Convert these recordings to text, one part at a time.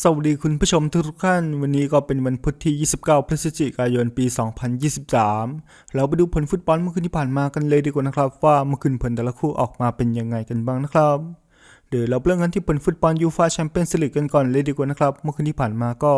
สวัสดีคุณผู้ชมทุกท่าน วันนี้ก็เป็นวันพุธที่ 29 พฤศจิกายน ปี 2023 เราไปดูผลฟุตบอลเมื่อคืนที่ผ่านมากันเลยดีกว่านะครับ ว่าเมื่อคืนผลแต่ละคู่ออกมาเป็นยังไงกันบ้างนะครับ เดี๋ยวเราเริ่มกันที่ผลฟุตบอลยูฟาแชมเปี้ยนส์ลีกกันก่อนเลยดีกว่านะครับ เมื่อคืนที่ผ่านมาก็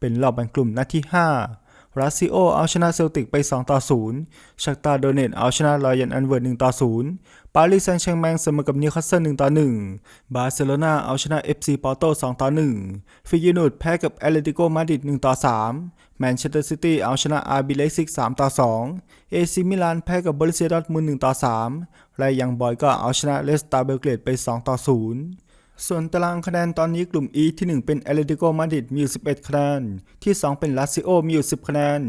เป็นรอบแบ่งกลุ่มนัดที่ 5 รัสซิโอเอาชนะเซลติกไป 2 ต่อ 0 ชักตาโดเนตเอาชนะรอยันอันเวิร์ด1ต่อ 0 ปารีสแซงต์แชร์แมงเสมอกับนิวคาสเซิล1ต่อ 1 บาร์เซโลนาเอาชนะ FC ปอร์โต2ต่อ 1 ฟิยูนูดแพ้กับแอตเลติโกมาดริด1ต่อ 3 แมนเชสเตอร์ซิตี้เอาชนะอาร์บีเลซิก3ต่อ 2 เอซิมิลานแพ้กับบริเซียดอทมุนด์1ต่อ 3 และยังบอยก็เอาชนะเลสตาเบลเกรดไป 2 ต่อ 0 ส่วนตารางคะแนนตอนนี้กลุ่ม E ที่ 1 เป็นแอตเลติโกมาดริดมีอยู่ 11 คะแนน ที่ 2 เป็นลาซิโอมีอยู่ 10 คะแนน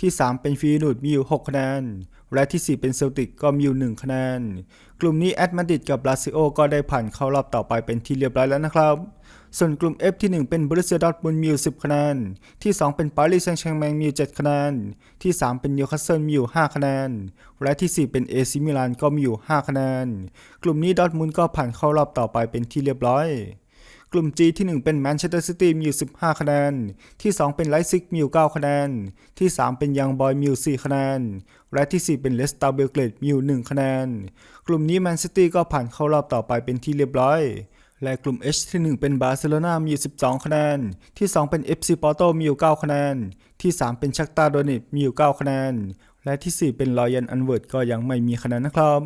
ที่ 3 เป็นฟีนูดมีอยู่ 6 คะแนน และที่ 4 เป็นเซลติกก็มีอยู่ 1 คะแนน ลุ่มนี้แอตมาดริดกับลาซิโอก็ได้ผ่านเข้ารอบต่อไปเป็นที่เรียบร้อยแล้วนะครับ ส่วนกลุ่ม F ที่ 1 เป็นบริเซียดอทบุนมิว10 คะแนน ที่ 2 เป็นปารีสแซงต์แชงแมงมิว7คะแนน ที่ 3 เป็นนิวคาสเซิลมิว5คะแนน และที่ 4 เป็นเอซิมิลานก็มีอยู่ 5 คะแนน กลุ่มนี้ดอทมุนก็ผ่านเข้ารอบต่อไปเป็นที่เรียบร้อย กลุ่ม G ที่ 1 เป็นแมนเชสเตอร์ซิตี้มีอยู่ 15 คะแนน ที่ 2 เป็นไลซิกมีอยู่ 9 คะแนน ที่ 3 เป็นยังบอยมีอยู่ 4 คะแนน และที่ 4 เป็นเลสตาเบลเกรดมีอยู่ 1 คะแนน กลุ่มนี้แมนซิตี้ก็ผ่านเข้ารอบต่อไปเป็นที่เรียบร้อย และกลุ่ม H ที่ 1 เป็นบาร์เซโลนามีอยู่ 12 คะแนน ที่ 2 เป็น FC ปอร์โตมีอยู่ 9 คะแนน ที่ 3 เป็นชักตาโดนิตมีอยู่ 9 คะแนน และที่ 4 เป็นรอยันอันเวิร์ดก็ยังไม่มีคะแนนนะครับ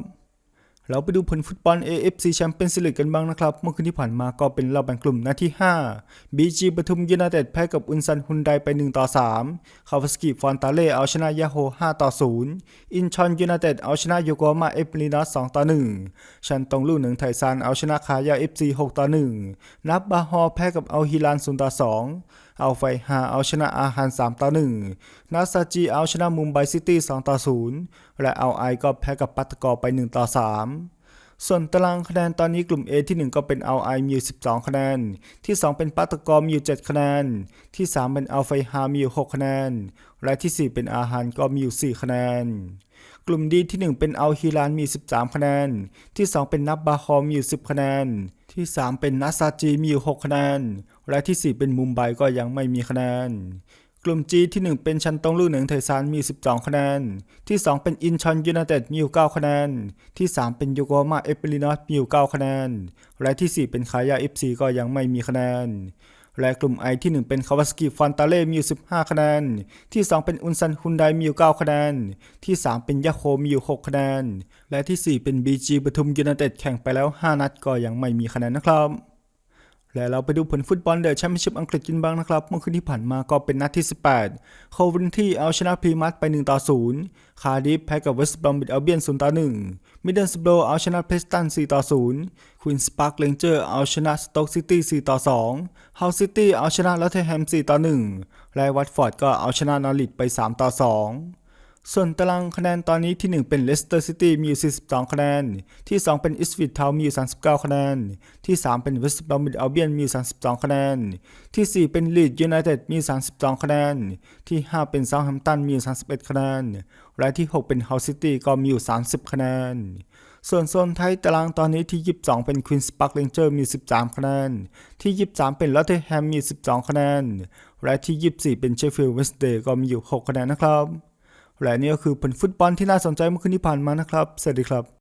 เราไปดูผลฟุตบอล AFC Champions League กันบ้างนะครับ เมื่อคืนที่ผ่านมาก็เป็นรอบแบ่งกลุ่มนัดที่ 5 BG ปทุมยูไนเต็ดแพ้กับอุนซันฮุนไดไป 1 ต่อ 3 คาวาสกิฟอนตาเล่เอาชนะยาโฮ 5 ต่อ 0 อินชอนยูไนเต็ดเอาชนะโยโกมาเอฟลินัส2ต่อ 1 ชันตงลู่หนึ่งไทซานเอาชนะคายา FC 6 ต่อ 1 นับบาฮอแพ้กับเอัลฮิลาน0ต่อ 2 อัลไฟฮาเอาชนะอาฮัน3ต่อ1นาซาจีเอาชนะมุมไบซิตี้2ต่อ0และเอาไอก็แพ้กับปัตตกอไป1ต่อ3ส่วนตารางคะแนนตอนนี้กลุ่ม A ที่ 1 ก็เป็นเอาไอมีอยู่12 คะแนน ที่ 2 เป็นปัตตกอมีอยู่ 7 คะแนน ที่ 3 เป็นอัลไฟฮามีอยู่ 6 คะแนน และที่ 4 เป็นอาฮันก็มีอยู่ 4 คะแนน กลุ่มดีที่ 1 เป็นอัลฮิลานมี 13 คะแนน ที่ 2 เป็นนับบาฮอมมีอยู่ 10 คะแนน ที่ 3 เป็นนัสซาจีมีอยู่ 6 คะแนน และที่ 4 เป็นมุมไบก็ยังไม่มีคะแนน กลุ่มจีที่ 1 เป็นชันตงลู่หนึ่งไทซานมี 12 คะแนน ที่ 2 เป็นอินชอนยูไนเต็ดมีอยู่ 9 คะแนน ที่ 3 เป็นโยโกมาเอฟเปรินอสมีอยู่ 9 คะแนน และที่ 4 เป็นคายาอีฟซีก็ยังไม่มีคะแนน และกลุ่ม I ที่ 1 เป็นคาวาสกิฟอนตาเล่มีอยู่ 15 คะแนน ที่ 2 เป็นอุนซันฮุนไดมีอยู่ 9 คะแนน ที่ 3 เป็นยาโคมีอยู่ 6 คะแนน และที่ 4 เป็น BG ปทุมยูไนเต็ดแข่งไปแล้ว 5 นัดก็ยังไม่มีคะแนนนะครับ และเราไปดูผลฟุตบอลเดอะแชมเปี้ยนชิพอังกฤษกันบ้างนะครับ เมื่อคืนที่ผ่านมาก็เป็นนัดที่ 18 โควินที่เอาชนะพรีมัสไป 1 ต่อ 0 คาร์ดิฟแพ้กับเวสต์บรอมบิดอัลเบียน 0 ต่อ 1 มิดเดิลสโบรเอาชนะเพสตัน 4 ต่อ 0 ควีนสปาร์คเลนเจอร์เอาชนะสโต๊กซิตี้ 4 ต่อ 2 เฮาซิตี้เอาชนะลอตเทแฮม 4 ต่อ 1 และวัตฟอร์ดก็เอาชนะนอริทไป 3 ต่อ 2 ส่วนตารางคะแนนตอนนี้ที่ 1 เป็นเลสเตอร์ซิตี้มีอยู่ 42 คะแนน ที่ 2 เป็นอิสวิททาวมีอยู่ 39 คะแนน ที่ 3 เป็นเวสต์บรอมบิดอัลเบียนมีอยู่ 32 คะแนน ที่ 4 เป็นลีดยูไนเต็ดมี 32 คะแนน ที่ 5 เป็นเซาท์แฮมป์ตันมีอยู่ 31 คะแนน และที่ 6 เป็นเฮาซิตี้ก็มีอยู่ 30 คะแนนส่วนโซนไทยตารางตอนนี้ที่ 22 เป็นควีนสปาร์คเลนเจอร์มี 13 คะแนน ที่ 23 เป็นลอตเทแฮมมี 12 คะแนน และที่ 24 เป็นเชฟฟิลด์เวสต์เดย์ก็มีอยู่ 6 คะแนนนะครับ และนี่ก็คือผลฟุตบอลที่น่าสนใจเมื่อคืนที่ผ่านมานะครับ สวัสดีครับ